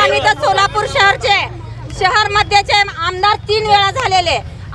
आम्ही तर सोलापूर शहरचे शहर मध्येचे आमदार तीन वेळा झालेले.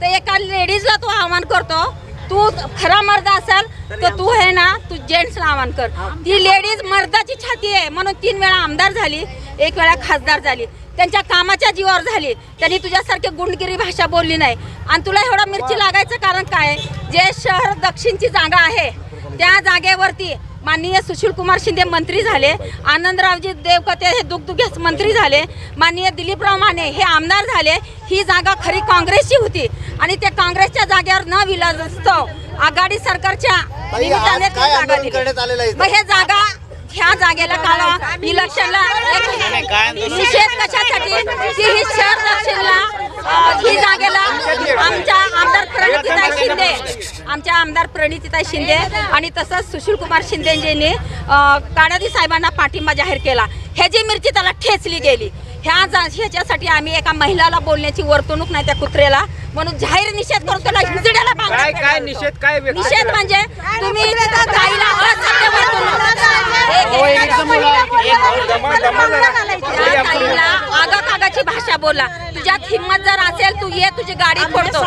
तर एका लेडीजला तू आव्हान करतो. तू खरा मर्द असेल तर तू आहे ना तू जेंट्सला आव्हान कर. ती लेडीज मर्दाची छाती आहे म्हणून तीन वेळा आमदार झाली एक वेळा खासदार झाली. त्यांच्या कामाच्या जीवावर झाली. त्यांनी तुझ्यासारखी गुंडगिरी भाषा बोलली नाही. आणि तुला एवढा मिरची लागायचं कारण काय? जे शहर दक्षिणची जागा आहे त्या जागेवरती माननीय सुशील कुमार शिंदे मंत्री झाले आनंदरावजी देवकते हे दुगदुगेच मंत्री झाले माननीय दिलीपराव माने हे आमदार झाले ही जागा खरी काँग्रेसची होती. आणि त्या काँग्रेसच्या जागेवर न विलासतो आघाडी सरकारच्या निमित्ताने ती जागा दिली. मग हे जागा ह्या जागेला काल इलेक्शनला निषेध कशासाठी? की ही शहर दक्षिणला अ, ही जागेला आमच्या आमदार प्रणितीताई शिंदे आमच्या आमदार प्रणितीताई शिंदे आणि तसंच सुशील कुमार शिंदेजींनी काणादी साहेबांना पाठिंबा जाहीर केला. ह्याची मिरची त्याला ठेचली गेली ह्या जा ह्याच्यासाठी आम्ही एका महिलाला बोलण्याची वर्तणूक नाही त्या कुत्र्याला. म्हणून जाहीर निषेध करून त्याला हिंजड्याला काय निषेध काय निषेध? म्हणजे तुम्ही ताईला ताईला आगाकागाची भाषा बोला. तुझ्यात हिंमत जर असेल तू ये तुझी गाडी फोडतो.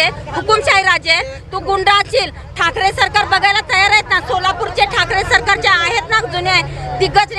राज्य आहे, हुकुमशाही राज्य आहे. तू गुंडा असशील ठाकरे सरकार बघायला तयार आहेत ना सोलापूरचे ठाकरे सरकारचे आहेत ना जुने दिग्गज